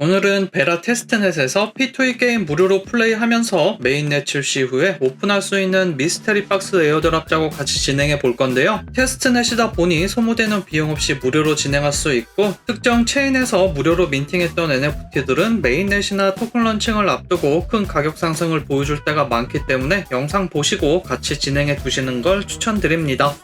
오늘은 베라 테스트넷에서 P2E 게임 무료로 플레이하면서 메인넷 출시 후에 오픈할 수 있는 미스테리 박스 에어드랍 작업 같이 진행해 볼 건데요. 테스트넷이다 보니 소모되는 비용 없이 무료로 진행할 수 있고 특정 체인에서 무료로 민팅했던 NFT들은 메인넷이나 토큰 런칭을 앞두고 큰 가격 상승을 보여줄 때가 많기 때문에 영상 보시고 같이 진행해 두시는 걸 추천드립니다.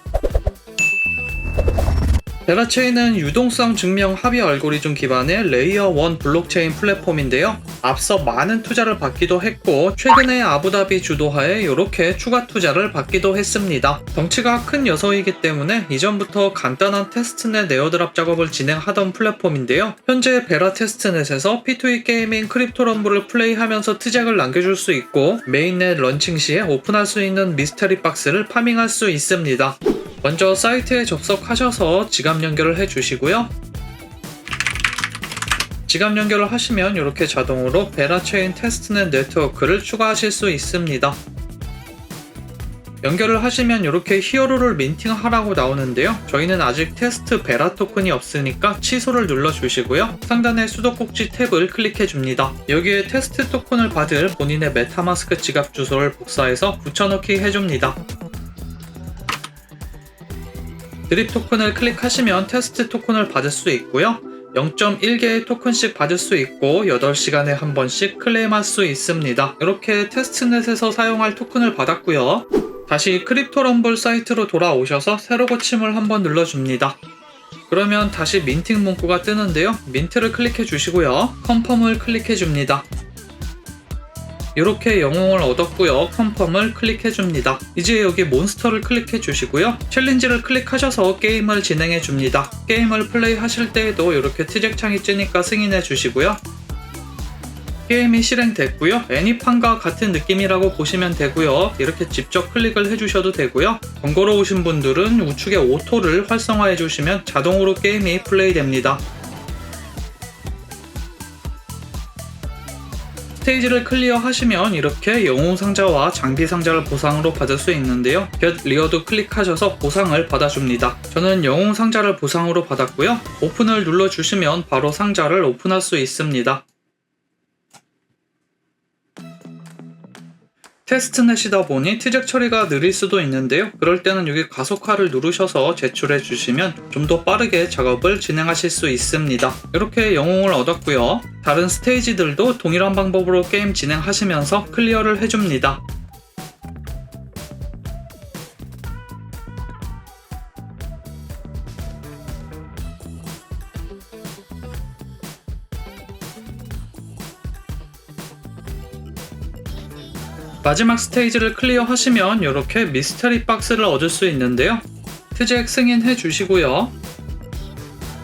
베라체인은 유동성 증명 합의 알고리즘 기반의 레이어 1 블록체인 플랫폼인데요. 앞서 많은 투자를 받기도 했고 최근에 아부다비 주도하에 이렇게 추가 투자를 받기도 했습니다. 덩치가 큰 녀석이기 때문에 이전부터 간단한 테스트넷 에어드랍 작업을 진행하던 플랫폼인데요. 현재 베라 테스트넷에서 P2E 게이밍 크립토 럼블을 플레이하면서 트잭을 남겨줄 수 있고 메인넷 런칭 시에 오픈할 수 있는 미스터리 박스를 파밍할 수 있습니다. 먼저 사이트에 접속하셔서 지갑 연결을 해주시고요. 지갑 연결을 하시면 이렇게 자동으로 베라체인 테스트넷 네트워크를 추가하실 수 있습니다. 연결을 하시면 이렇게 히어로를 민팅하라고 나오는데요. 저희는 아직 테스트 베라 토큰이 없으니까 취소를 눌러주시고요. 상단의 수도꼭지 탭을 클릭해줍니다. 여기에 테스트 토큰을 받을 본인의 메타마스크 지갑 주소를 복사해서 붙여넣기 해줍니다. 드립 토큰을 클릭하시면 테스트 토큰을 받을 수 있고요. 0.1개의 토큰씩 받을 수 있고 8시간에 한 번씩 클레임할 수 있습니다. 이렇게 테스트넷에서 사용할 토큰을 받았고요. 다시 크립토 럼블 사이트로 돌아오셔서 새로 고침을 한번 눌러줍니다. 그러면 다시 민팅 문구가 뜨는데요. 민트를 클릭해 주시고요. 컨펌을 클릭해 줍니다. 이렇게 영웅을 얻었고요. 컨펌을 클릭해 줍니다. 이제 여기 몬스터를 클릭해 주시고요. 챌린지를 클릭하셔서 게임을 진행해 줍니다. 게임을 플레이 하실 때에도 이렇게 트잭 창이 뜨니까 승인해 주시고요. 게임이 실행됐고요. 애니판과 같은 느낌이라고 보시면 되고요. 이렇게 직접 클릭을 해주셔도 되고요. 번거로우신 분들은 우측에 오토를 활성화해 주시면 자동으로 게임이 플레이됩니다. 스테이지를 클리어 하시면 이렇게 영웅 상자와 장비 상자를 보상으로 받을 수 있는데요. 겟 리어도 클릭하셔서 보상을 받아줍니다. 저는 영웅 상자를 보상으로 받았고요. 오픈을 눌러주시면 바로 상자를 오픈할 수 있습니다. 테스트넷이다 보니 트잭 처리가 느릴 수도 있는데요. 그럴 때는 여기 가속화를 누르셔서 제출해 주시면 좀 더 빠르게 작업을 진행하실 수 있습니다. 이렇게 영웅을 얻었고요. 다른 스테이지들도 동일한 방법으로 게임 진행하시면서 클리어를 해줍니다. 마지막 스테이지를 클리어 하시면 이렇게 미스터리 박스를 얻을 수 있는데요. 트잭 승인해 주시고요.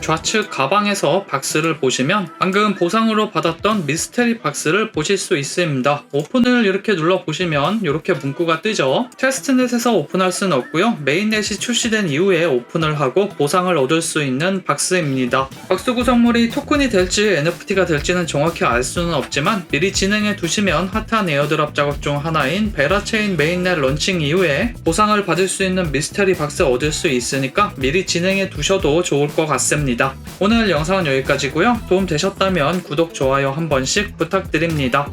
좌측 가방에서 박스를 보시면 방금 보상으로 받았던 미스테리 박스를 보실 수 있습니다. 오픈을 이렇게 눌러보시면 이렇게 문구가 뜨죠. 테스트넷에서 오픈할 수는 없고요. 메인넷이 출시된 이후에 오픈을 하고 보상을 얻을 수 있는 박스입니다. 박스 구성물이 토큰이 될지 NFT가 될지는 정확히 알 수는 없지만 미리 진행해 두시면 핫한 에어드랍 작업 중 하나인 베라체인 메인넷 런칭 이후에 보상을 받을 수 있는 미스테리 박스 얻을 수 있으니까 미리 진행해 두셔도 좋을 것 같 습니다. 오늘 영상은 여기까지고요. 도움 되셨다면 구독, 좋아요 한 번씩 부탁드립니다.